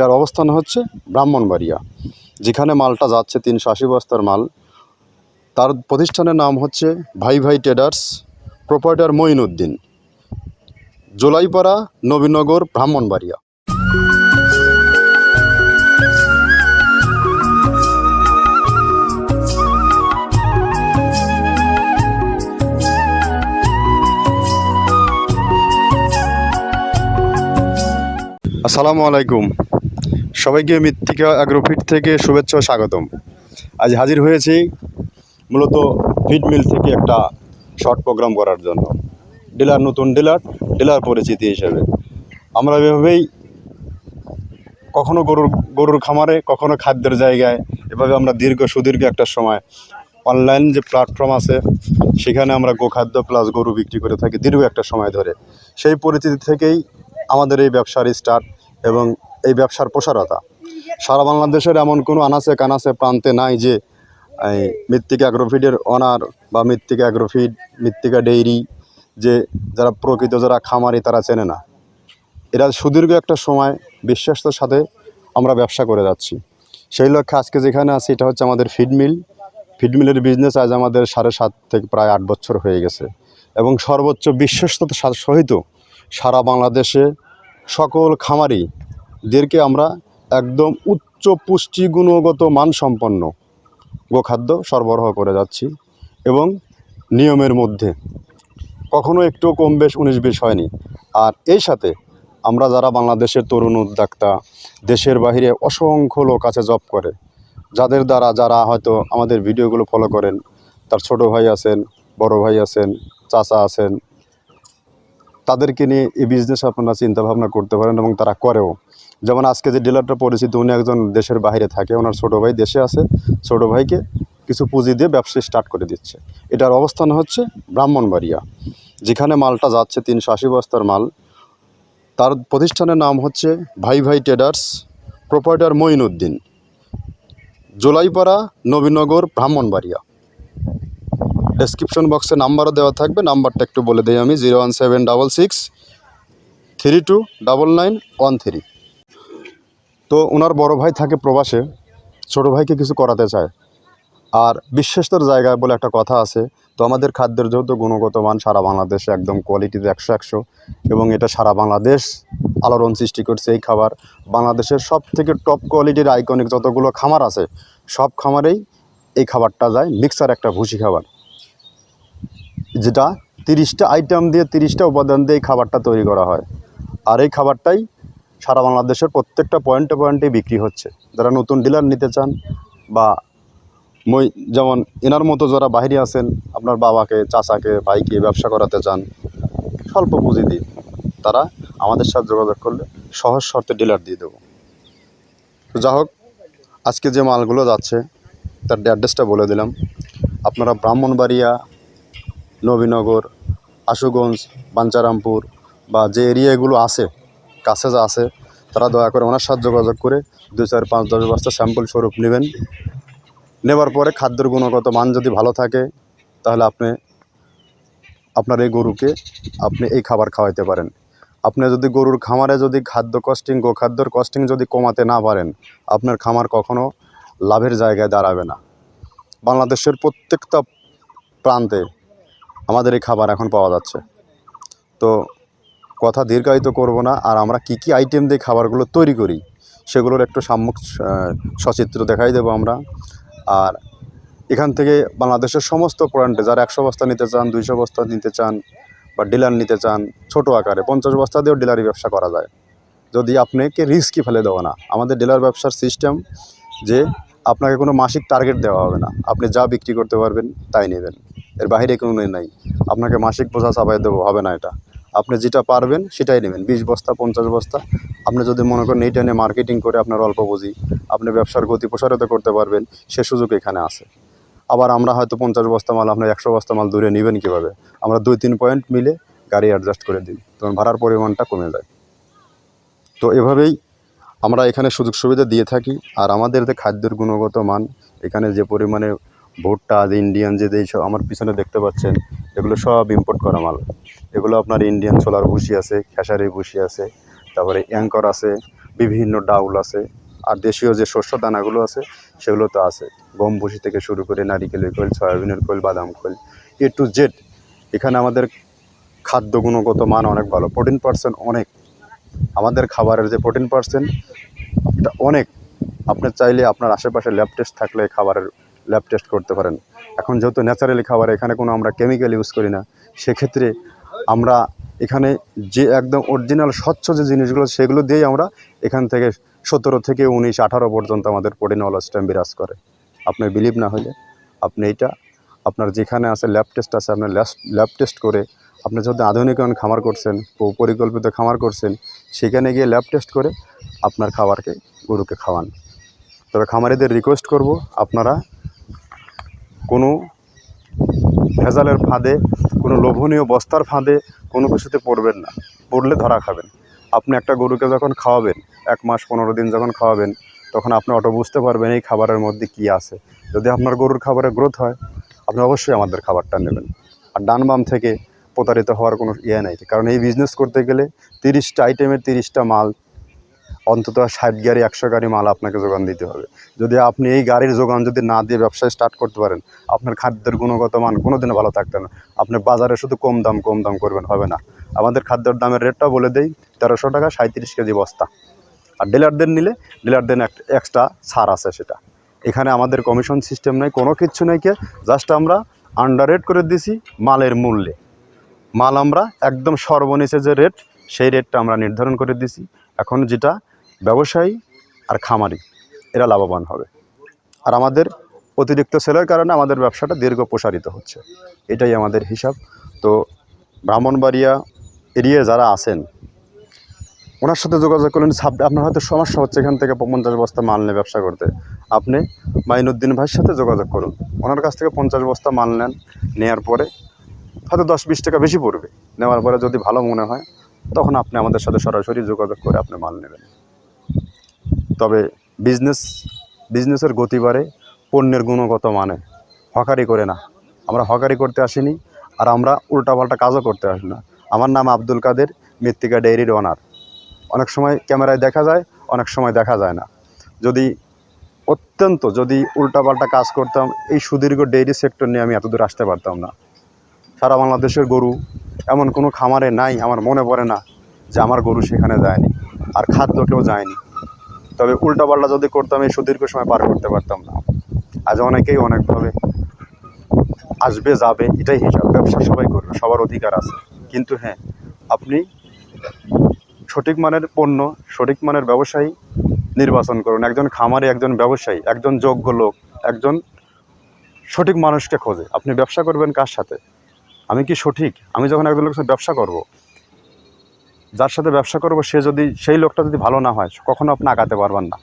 এটার অবস্থান হচ্ছে ব্রাহ্মণবাড়িয়া, যেখানে মালটা যাচ্ছে তিনশো আশি বস্তার মাল। তার প্রতিষ্ঠানের নাম হচ্ছে ভাই ভাই ট্রেডার্স, প্রোপাইটার মঈনুদ্দিন। জোলাইপাড়া, নবীনগর, ব্রাহ্মণবাড়িয়া। আসসালামু আলাইকুম। সবাইকে মৃত্তিকা অ্যাগ্রোফিট থেকে শুভেচ্ছা ও স্বাগতম। আজ হাজির হয়েছি মূলত ফিড মিল থেকে একটা শর্ট প্রোগ্রাম করার জন্য। ডিলার, নতুন ডিলার ডিলার পরিচিতি হিসেবে। আমরা এভাবেই কখনো গরুর গরুর খামারে, কখনো খাদ্যের জায়গায়, এভাবে আমরা দীর্ঘ সুদীর্ঘ একটা সময় অনলাইন যে প্ল্যাটফর্ম আছে, সেখানে আমরা গোখাদ্য প্লাস গরু বিক্রি করে থাকি দীর্ঘ একটা সময় ধরে। সেই পরিচিতি থেকেই আমাদের এই ব্যবসার স্টার্ট এবং এই ব্যবসার প্রসারতা। সারা বাংলাদেশের এমন কোনো আনাচে কানাচে প্রান্তে নাই যে, এই মৃত্তিকা অ্যাগ্রোফিডের অনার বা মৃত্তিকা অ্যাগ্রোফিড মৃত্তিকা ডেইরি যে যারা প্রকৃত যারা খামারি তারা চেনে না। এরা সুদীর্ঘ একটা সময় বিশ্বাসের সাথে আমরা ব্যবসা করে যাচ্ছি। সেই লক্ষ্যে আজকে যেখানে আছি, এটা হচ্ছে আমাদের ফিডমিল ফিডমিলের বিজনেস আজ আমাদের সাড়ে সাত থেকে প্রায় আট বছর হয়ে গেছে। এবং সর্বোচ্চ বিশ্বস্ততার সহিত সারা বাংলাদেশে সকল খামারিদেরকে আমরা একদম উচ্চ পুষ্টি গুণগত মানসম্পন্ন গোখাদ্য সরবরাহ করে যাচ্ছি এবং নিয়মের মধ্যে। কখনো একটু কম বেশ উনিশ বিশ হয়নি। আর এই সাথে আমরা যারা বাংলাদেশের তরুণ উদ্যোক্তা, দেশের বাইরে অসংখ্য লোক আছে জব করে, যাদের দ্বারা যারা হয়তো আমাদের ভিডিওগুলো ফলো করেন, তার ছোট ভাই আছেন, বড় ভাই আছেন, চাচা আছেন, তাদেরকে নিয়ে এই বিজনেস আপনারা চিন্তা ভাবনা করতে পারেন এবং তারা করেও। যেমন আজকে যে ডিলারটা পরিচিত উনি একজন দেশের বাইরে থাকে, ওনার ছোট ভাই দেশে আছে। ছোট ভাইকে কিছু পুঁজি দিয়ে ব্যবসা স্টার্ট করে দিচ্ছে। এটার অবস্থান হচ্ছে ব্রাহ্মণবাড়িয়া, যেখানে মালটা যাচ্ছে তিনশো আশি বস্তার মাল। তার প্রতিষ্ঠানের নাম হচ্ছে Bhai Bhai traders proprietor Moinuddin. Jolaipara, Nabinagar, Brahmanbaria. Description বক্সে নাম্বারও দেওয়া থাকবে, নাম্বারটা একটু বলে দিই আমি, zero one seven double six three two double nine one three. তো ওনার বড় ভাই থাকে প্রবাসে, ছোট ভাইকে কিছু করাতে চায়। আর বিশ্বস্তর জায়গায় বলে একটা কথা আছে, তো আমাদের খাদ্যের যেহেতু গুণগত মান সারা বাংলাদেশে একদম কোয়ালিটিতে একশো একশো, এবং এটা সারা বাংলাদেশ আলোড়ন সৃষ্টি করছে এই খাবার। বাংলাদেশের সব থেকে টপ কোয়ালিটির আইকনিক যতগুলো খামার আছে, সব খামারেই এই খাবারটা যায় মিক্সার একটা ভুসি খাবার। যেটা তিরিশটা আইটেম দিয়ে তিরিশটা উপাদান দিয়ে এই খাবারটা তৈরি করা হয়। আর এই খাবারটাই সারা বাংলাদেশের প্রত্যেকটা পয়েন্টে পয়েন্টে বিক্রি হচ্ছে। যারা নতুন ডিলার নিতে চান বা মই যেমন এনার মতো যারা বাইরে আছেন, আপনার বাবাকে, চাচাকে, ভাইকে ব্যবসা করাতে চান, স্বল্প পুঁজি দিয়ে তারা আমাদের সাথে যোগাযোগ করলে সহজ শর্তে ডিলার দিয়ে দেবো। তো যা হোক, আজকে যে মালগুলো যাচ্ছে, তার অ্যাড্রেসটা বলে দিলাম। আপনারা ব্রাহ্মণবাড়িয়া, নবীনগর, আশুগঞ্জ, বাঞ্চারামপুর বা যে এরিয়াগুলো আছে কাছে যা আছে, তারা দয়া করে ওনার সাথে যোগাযোগ করে দুই চার পাঁচ দশ বস্তা স্যাম্পল স্বরূপ নেবেন। নেবার পরে খাদ্যের গুণগত মান যদি ভালো থাকে, তাহলে আপনি, আপনার এই গরুকে আপনি এই খাবার খাওয়াইতে পারেন। আপনি যদি গরুর খামারে যদি খাদ্য কস্টিং গোখাদ্যর কস্টিং যদি কমাতে না পারেন, আপনার খামার কখনো লাভের জায়গায় দাঁড়াবে না। বাংলাদেশের প্রত্যেকটা প্রান্তে আমাদের এই খাবার এখন পাওয়া যাচ্ছে। তো কথা দীর্ঘায়িত করব না, আর আমরা কি কি আইটেম দিয়ে খাবারগুলো তৈরি করি, সেগুলোর একটু সাম্যক সচিত্র দেখাই দেবো আমরা। আর এখান থেকে বাংলাদেশের সমস্ত পয়েন্টে যারা একশো বস্তা নিতে চান, দুইশো বস্তা নিতে চান, বা ডিলার নিতে চান, ছোট আকারে, পঞ্চাশ বস্তা দিয়েও ডিলারি ব্যবসা করা যায়। যদি আপনাকে রিস্কই ফেলে দেওয়া না, আমাদের ডিলার ব্যবসার সিস্টেম যে আপনাকে কোনো মাসিক টার্গেট দেওয়া হবে না, আপনি যা বিক্রি করতে পারবেন তাই নেবেন। এর বাইরে কোনো নেই। আপনাকে মাসিক বোঝা চাপাই দেবো, হবে না এটা। আপনি যেটা পারবেন সেটাই নেবেন। বিশ বস্তা, পঞ্চাশ বস্তা। আপনি যদি মনে করেন এইটা নিয়ে মার্কেটিং করে আপনার অল্প বুঝি আপনি ব্যবসার গতি প্রসারিত করতে পারবেন, সে সুযোগ এখানে আছে। আবার আমরা হয়তো পঞ্চাশ বস্তা মাল, আপনার একশো বস্তা মাল দূরে নেবেন কীভাবে? আমরা দুই, তিন পয়েন্ট মিলে গাড়ি অ্যাডজাস্ট করে দিই। তখন ভাড়ার পরিমাণটা কমে যায়। তো এভাবেই আমরা এখানে সুযোগ সুবিধা দিয়ে থাকি। আর আমাদের যে খাদ্যের গুণগত মান, এখানে যে পরিমাণে ভুট্টা ইন্ডিয়ান যে এইসব আমার পিছনে দেখতে পাচ্ছেন, এগুলো সব ইম্পোর্ট করা মাল। এগুলো আপনার ইন্ডিয়ান সোলার ভুসি আছে, খেসারি ভুসি আছে, তারপরে অ্যাঙ্কর আছে, বিভিন্ন ডাউল আছে, আর দেশীয় যে শস্য দানাগুলো আছে, সেগুলো তো আছে। গম ভুসি থেকে শুরু করে নারিকেলের খোল সয়াবিনের খোল, বাদাম খোল এ টু জেড এখানে আমাদের খাদ্য গুণগত মান অনেক ভালো প্রোটিন পার্সেন্ট অনেক। আমাদের খাবারের যে প্রোটিন পার্সেন্ট এটা অনেক। আপনি চাইলে আপনার আশেপাশে ল্যাব টেস্ট থাকলে খাবারের ল্যাব টেস্ট করতে পারেন। এখন যেহেতু ন্যাচারালি খাবার, এখানে কোনো আমরা কেমিক্যাল ইউজ করি না, সেক্ষেত্রে আমরা এখানে যে একদম অরিজিনাল স্বচ্ছ যে জিনিসগুলো, সেগুলো দিয়েই আমরা এখান থেকে সতেরো থেকে উনিশ, আঠারো পর্যন্ত আমাদের প্রোটিন স্ট্যাম্প বিরাজ করে। আপনি বিলিভ না হলে আপনি এইটা, আপনার যেখানে আছে ল্যাব টেস্ট আছে আপনার ল্যাব টেস্ট করে আপনি যদি আধুনিকরণ খামার করছেন পরিকল্পিত খামার করছেন, সেখানে গিয়ে ল্যাব টেস্ট করে আপনার খাবারকে গরুকে খাওয়ান। তবে খামারিদের রিকোয়েস্ট করব আপনারা কোনো ভেজালের ফাঁদে, কোনো লোভনীয় বস্তার ফাঁদে কোনো কিছুতে পড়বেন না। পড়লে ধরা খাবেন। আপনি একটা গরুকে যখন খাওয়াবেন, এক মাস পনেরো দিন যখন খাওয়াবেন, তখন আপনি অটো বুঝতে পারবেন এই খাবারের মধ্যে কী আছে। যদি আপনার গরুর খাবারের গ্রোথ হয়, আপনি অবশ্যই আমাদের খাবারটা নেবেন। আর ডান বাম থেকে প্রতারিত হওয়ার কোনো ইয়ে নাই। কারণ এই বিজনেস করতে গেলে তিরিশটা আইটেমের তিরিশটা মাল অন্তত ষাট গাড়ি, একশো গাড়ি মাল আপনাকে যোগান দিতে হবে। যদি আপনি এই গাড়ির যোগান যদি না দিয়ে ব্যবসা স্টার্ট করতে পারেন, আপনার খাদ্যের গুণগত মান কোনো দিনও ভালো থাকবে না। আপনি বাজারে শুধু কম দাম কম দাম করবেন, হবে না। আমাদের খাদ্যের দামের রেটটা বলে দেই, তেরোশো টাকা সাঁত্রিশ কেজি বস্তা। আর ডিলারদের নিলে ডিলারদের এক্সট্রা ছাড় আছে সেটা। এখানে আমাদের কমিশন সিস্টেম নেই, কোনো কিচ্ছু নেই কে। জাস্ট আমরা আন্ডার করে দিছি মালের মূল্যে। মাল আমরা একদম সর্বনিচে যে রেট সেই রেটটা আমরা নির্ধারণ করে দিছি। এখন যেটা ব্যবসায়ী আর খামারি, এরা লাভবান হবে। আর আমাদের অতিরিক্ত সেলের কারণে আমাদের ব্যবসাটা দীর্ঘ প্রসারিত হচ্ছে। এটাই আমাদের হিসাব। তো ব্রাহ্মণবাড়িয়া এরিয়ায় যারা আছেন, ওনার সাথে যোগাযোগ করলেন আপনার হয়তো সমস্যা হচ্ছে এখান থেকে পঞ্চাশ বস্তা মাল নিয়ে ব্যবসা করতে। আপনি মাইনুদ্দিন ভাইয়ের সাথে যোগাযোগ করুন। ওনার কাছ থেকে পঞ্চাশ বস্তা মাল নেন। নেওয়ার পরে হয়তো দশ বিশ টাকা বেশি পড়বে। নেওয়ার পরে যদি ভালো মনে হয়, তখন আপনি আমাদের সাথে সরাসরি যোগাযোগ করে আপনি মাল নেবেন। তবে বিজনেস বিজনেসের গতি বাড়ে, পণ্যের গুণগত মানে। হকারি করে না। আমরা হকারি করতে আসিনি, আর আমরা উল্টাপাল্টা কাজও করতে আসি না। আমার নাম আব্দুল কাদের, মৃত্তিকা ডেইরির ওনার অনেক সময় ক্যামেরায় দেখা যায়, অনেক সময় দেখা যায় না। যদি অত্যন্ত, যদি উল্টাপাল্টা কাজ করতাম, এই সুদীর্ঘ ডেইরি সেক্টর নিয়ে আমি এতদূর আসতে পারতাম না। সারা বাংলাদেশের গরু এমন কোনো খামারে নাই, আমার মনে পড়ে না যে আমার গরু সেখানে যায়নি, আর খাদ্য কেউ যায়নি। তবে উল্টাপাল্টা যদি করতাম, এই সুদীর্ঘ সময় পার করতে পারতাম না। আজ অনেকেই অনেকভাবে আসবে, যাবে, এটাই হিসাব। ব্যবসা সবাই করবে, সবার অধিকার আছে। কিন্তু হ্যাঁ আপনি সঠিক মানের পণ্য, সঠিক মানের ব্যবসায়ী নির্বাচন করুন। একজন খামারি, একজন ব্যবসায়ী, একজন যোগ্য লোক, একজন সঠিক মানুষকে খোঁজে। আপনি ব্যবসা করবেন কার সাথে? আমি কি সঠিক? আমি যখন একজন লোকের সাথে ব্যবসা করব যার সাথে ব্যবসা করব, সে যদি, সেই লোকটা যদি ভালো না হয়, কখনো আপনি আগাতে পারবেন না,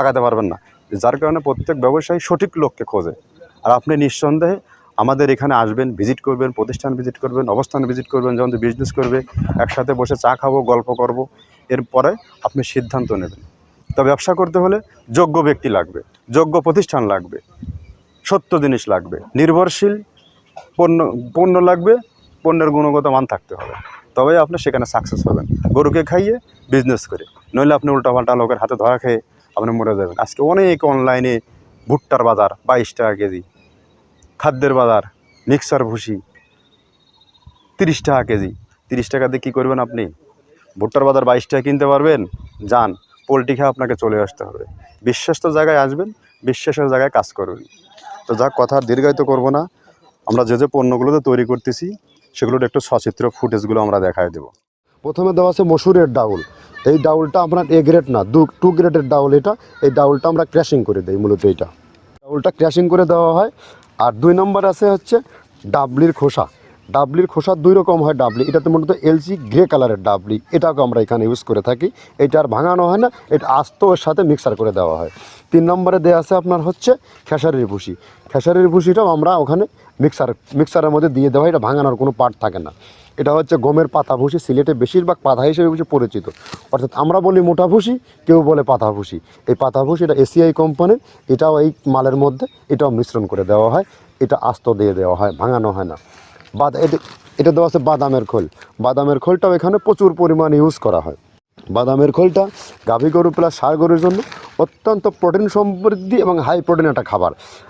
আগাতে পারবেন না। যার কারণে প্রত্যেক ব্যবসায়ী সঠিক লোককে খোঁজে। আর আপনি নিঃসন্দেহে আমাদের এখানে আসবেন, ভিজিট করবেন, প্রতিষ্ঠান ভিজিট করবেন, অবস্থান ভিজিট করবেন, যখন বিজনেস করবে, একসাথে বসে চা খাব, গল্প করব, এরপরে আপনি সিদ্ধান্ত নেবেন। তো ব্যবসা করতে হলে যোগ্য ব্যক্তি লাগবে, যোগ্য প্রতিষ্ঠান লাগবে, সত্য জিনিস লাগবে, নির্ভরশীল, পণ্য পণ্য লাগবে, পণ্যের গুণগত মান থাকতে হবে। তবেই আপনি সেখানে সাকসেস হবেন। গরুকে খাইয়ে বিজনেস করে। নইলে আপনি উল্টাপাল্টা লোকের হাতে ধরা খেয়ে আপনি মরে যাবেন। আজকে অনেক অনলাইনে ভুট্টার বাজার, বাইশ টাকা কেজি। খাদ্যের বাজার মিক্সার ভুসি, তিরিশ টাকা কেজি। তিরিশ টাকা দিয়ে কী করবেন আপনি? ভুট্টার বাজার বাইশ টাকা কিনতে পারবেন? যান, পোলট্রি খেয়ে আপনাকে চলে আসতে হবে। বিশ্বাস্ত জায়গায় আসবেন বিশ্বাসের জায়গায় কাজ করবেন। তো যা কথা দীর্ঘায়িত করব না। আমরা যে যে পণ্যগুলোতে তৈরি করতেছি সেগুলোর একটু সচিত্র ফুটেজগুলো আমরা দেখায় দেবো। প্রথমে দেওয়া আছে মসুরের ডাউল। এই ডাউলটা আপনার এ গ্রেড না, দু টু গ্রেডের ডাউল এটা। এই ডাউলটা আমরা ক্র্যাশিং করে দিই মূলত এইটা। ডাউলটা ক্র্যাশিং করে দেওয়া হয়। আর দুই নম্বর আছে হচ্ছে ডাবলির খোসা। ডাবলির খোসা দুই রকম হয় ডাবলি। এটাতে মূলত এলসি গ্রে কালারের ডাবলি। এটাকে আমরা এখানে ইউজ করে থাকি। এটা আর ভাঙানো হয় না। এটা আস্ত ওর সাথে মিক্সার করে দেওয়া হয়। তিন নম্বরে দেওয়া আছে আপনার হচ্ছে খেসারির ভুসি। খেসারির ভুসিটাও আমরা ওখানে মিক্সার মিক্সারের মধ্যে দিয়ে দেওয়া এটা ভাঙানোর কোনো পার্ট থাকে না। এটা হচ্ছে গমের পাতা ভুসি সিলেটে বেশিরভাগ পাতা হিসেবে পরিচিত। অর্থাৎ আমরা বলি মোটা ভুসি কেউ বলে পাতা ভুসি এই পাতা ভুসি এটা এসিআই কোম্পানির এটাও এই মালের মধ্যে, এটাও মিশ্রণ করে দেওয়া হয়, এটা আস্ত দিয়ে দেওয়া হয়, ভাঙানো হয় না। বাদ এটা এটা দেওয়া আছে বাদামের খোল। বাদামের খোলটাও এখানে প্রচুর পরিমাণে ইউজ করা হয়। বাদামের খোলটা গাভী গরু প্লাস ষাঁড় গরুর জন্য অত্যন্ত প্রোটিন সমৃদ্ধি এবং হাই প্রোটিন একটা খাবার।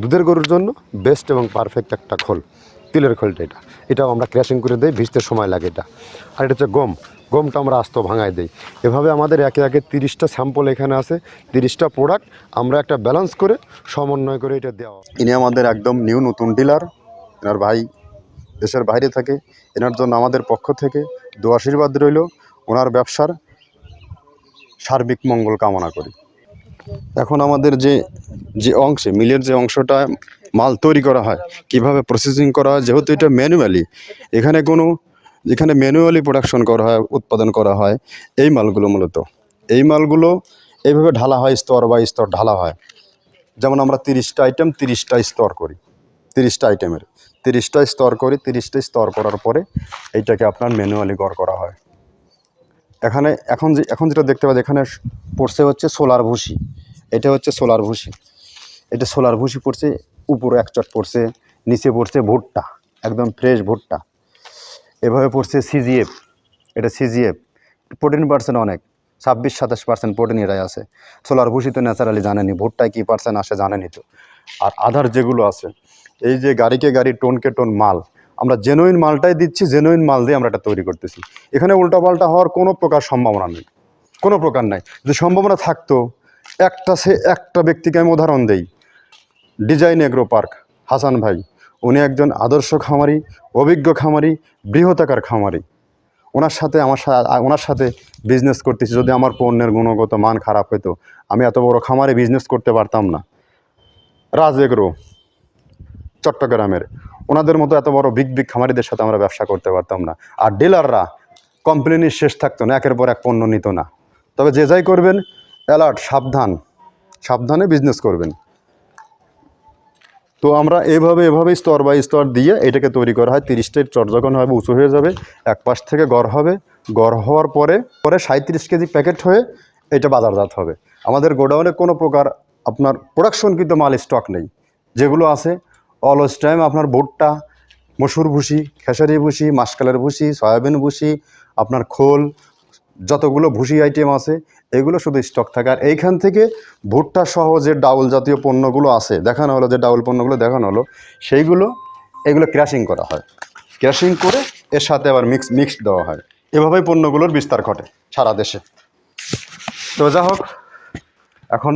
দুধের গরুর জন্য বেস্ট এবং পারফেক্ট একটা খোল, তিলের খোলটা এটা। এটাও আমরা ক্র্যাশিং করে দিই, ভিজতে সময় লাগে এটা। আর এটা হচ্ছে গম। গমটা আমরা আস্ত ভাঙায় দিই। এভাবে আমাদের একে একে তিরিশটা স্যাম্পল এখানে আছে, তিরিশটা প্রোডাক্ট আমরা একটা ব্যালেন্স করে সমন্বয় করে এটা দেওয়া ইনি আমাদের একদম নিউ নতুন ডিলার এনার ভাই দেশের বাইরে থাকে। এনার জন্য আমাদের পক্ষ থেকে দু আশীর্বাদ রইল। ওনার ব্যবসার সার্বিক মঙ্গল কামনা করি। এখন আমাদের যে যে অংশে, মিলের যে অংশটা মাল তৈরি করা হয়, কীভাবে প্রসেসিং করা হয়, যেহেতু এটা ম্যানুয়ালি এখানে কোনো যেখানে ম্যানুয়ালি প্রোডাকশন করা হয়, উৎপাদন করা হয়, এই মালগুলো মূলত। এই মালগুলো এইভাবে ঢালা হয়, স্তর বা স্তর ঢালা হয়। যেমন আমরা তিরিশটা আইটেম তিরিশটা স্তর করি, তিরিশটা আইটেমের তিরিশটা স্তর করি, তিরিশটা স্তর করার পরে এইটাকে আপনার ম্যানুয়ালি গড় করা হয়। এখানে, এখন যে, এখন যেটা দেখতে পাচ্ছি, এখানে পড়ছে হচ্ছে সোলার ভুসি। এটা হচ্ছে সোলার ভুসি। এটা সোলার ভুসি পড়ছে, উপরে এক চট পড়ছে, নিচে পড়ছে ভুট্টা, একদম ফ্রেশ ভুট্টা। এভাবে পড়ছে সিজিএফ এটা সিজিএফ প্রোটিন পার্সেন্ট অনেক, ছাব্বিশ, সাতাশ পার্সেন্ট প্রোটিন এটাই আছে। সোলার ভুসি তো ন্যাচারালি জানেনি, ভুট্টায় কী পার্সেন্ট আসে জানেনি তো। আর আধার যেগুলো আছে, এই যে গাড়িকে গাড়ি, টোনকে টোন মাল আমরা জেনুইন মালটাই দিচ্ছি জেনুইন মাল দিয়ে আমরা এটা তৈরি করতেছি। এখানে উল্টাপাল্টা হওয়ার কোনো প্রকার সম্ভাবনা নেই। কোনো প্রকার নাই। যদি সম্ভাবনা থাকতো, একটা সে একটা ব্যক্তিকে আমি উদাহরণ দেই। ডিজাইন এগ্রো পার্ক, হাসান ভাই। উনি একজন আদর্শ খামারি, অভিজ্ঞ খামারি বৃহতাকার খামারি। ওনার সাথে আমার ওনার সাথে বিজনেস করতেছি। যদি আমার পণ্যের গুণগত মান খারাপ হতো আমি এত বড় খামারে বিজনেস করতে পারতাম না। রাজ এগ্রো। চট্টগ্রামের। ওনাদের মতো এত বড় বিগ বিগ খামারিদের সাথে আমরা ব্যবসা করতে পারতাম না। আর ডিলাররা কোম্পানির শেষ থাকতো না, একের পর এক পণ্য নিত না। তবে যে যাই করবেন অ্যালার্ট সাবধান। সাবধানে বিজনেস করবেন। তো আমরা এভাবে এভাবে স্তর বাই স্তর দিয়ে এটাকে তৈরি করা হয়। তিরিশটার চট যখন হবে, উঁচু হয়ে যাবে এক পাশ থেকে গড় হবে। গড় হওয়ার পরে পরে সাঁত্রিশ কেজি প্যাকেট হয়ে এটা বাজারজাত হবে। আমাদের গোডাউনে কোনো প্রকার আপনার প্রোডাকশন কিন্তু মাল স্টক নেই। যেগুলো আছে অলস টাইম আপনার ভুট্টা, মসুর ভুসি, খেসারি ভুসি, মাসকালের ভুসি, সয়াবিন ভুসি, আপনার খোল, যতগুলো ভুসি আইটেম আছে, এগুলো শুধু স্টক থাকে। আর এইখান থেকে ভুট্টা সহ যে ডাউল জাতীয় পণ্যগুলো আছে, দেখানো হলো যে ডাউল পণ্যগুলো দেখানো হলো, সেইগুলো, এগুলো ক্র্যাশিং করা হয়। ক্র্যাশিং করে এর সাথে আবার মিক্স মিক্স দেওয়া হয়। এভাবেই পণ্যগুলোর বিস্তার ঘটে সারা দেশে। তো যা হোক এখন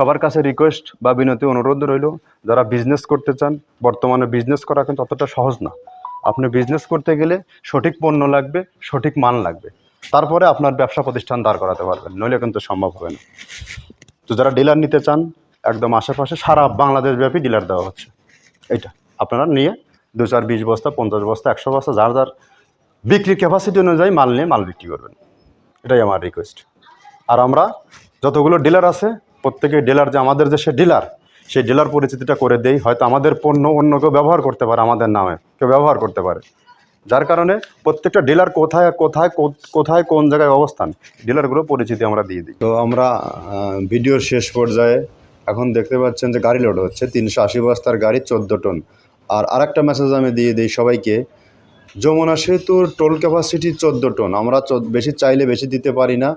সবার কাছে রিকোয়েস্ট বা বিনতি, অনুরোধ রইল, যারা বিজনেস করতে চান, বর্তমানে বিজনেস করা কিন্তু অতটা সহজ না। আপনি বিজনেস করতে গেলে সঠিক পণ্য লাগবে, সঠিক মান লাগবে। তারপরে আপনার ব্যবসা প্রতিষ্ঠান দাঁড় করাতে পারবেন, নইলে কিন্তু সম্ভব হবে না। তো যারা ডিলার নিতে চান, একদম আশেপাশে সারা বাংলাদেশ ব্যাপী ডিলার দেওয়া হচ্ছে। এটা আপনারা নিয়ে দু চার বিশ বস্তা, পঞ্চাশ বস্তা, একশো বস্তা, যার যার বিক্রির ক্যাপাসিটি অনুযায়ী মাল নিয়ে মাল বিক্রি করবেন। এটাই আমার রিকোয়েস্ট আর আমরা যতগুলো ডিলার আছে প্রত্যেকে ডিলার যে আমাদের যে সে ডিলার সেই ডিলার পরিচিতিটা করে দেই। হয়তো আমাদের পণ্য অন্য কেউ ব্যবহার করতে পারে আমাদের নামে, কেউ ব্যবহার করতে পারে। যার কারণে প্রত্যেকটা ডিলার কোথায় কোথায় কোথায়, কোন জায়গায় অবস্থান ডিলারগুলো পরিচিতি আমরা দিয়ে দিই। তো আমরা ভিডিওর শেষ পর্যায়ে এখন দেখতে পাচ্ছেন যে গাড়ি লোড হচ্ছে, তিনশো আশি বস্তার গাড়ি, চোদ্দ টন। আর আরেকটা মেসেজ আমি দিয়ে দিই সবাইকে, যমুনা সেতুর টোল ক্যাপাসিটি চোদ্দ টন। আমরা বেশি চাইলে বেশি দিতে পারি না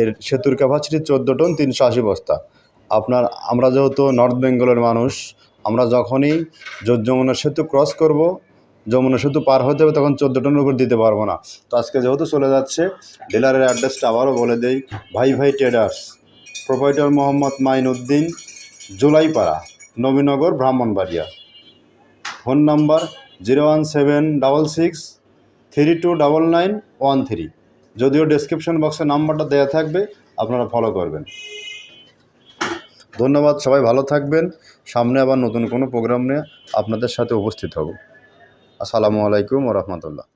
এর সেতুর ক্যাপাসিটি চোদ্দ টন তিনশো আশি বস্তা। আপনার, আমরা যেহেতু নর্থ বেঙ্গলের মানুষ, আমরা যখনই যমুনা সেতু ক্রস করব, যমুনা সেতু পার হতে হবে, তখন চোদ্দ টনের উপর দিতে পারব না। তো আজকে যেহেতু চলে যাচ্ছে, ডিলারের অ্যাড্রেসটা আবারও বলে দেই, Bhai Bhai traders proprietor Mohammad Mainuddin, Julaipara, Nabinagar, Brahmanbaria. Phone number zero one seven double six three two double nine one three. যদিও ডেসক্রিপশন বক্সে নাম্বারটা দেওয়া থাকবে, আপনারা ফলো করবেন। ধন্যবাদ, সবাই ভালো থাকবেন। সামনে আবার নতুন কোনো প্রোগ্রাম নিয়ে আপনাদের সাথে উপস্থিত হব। আসসালামু আলাইকুম ও রহমতুল্লাহ।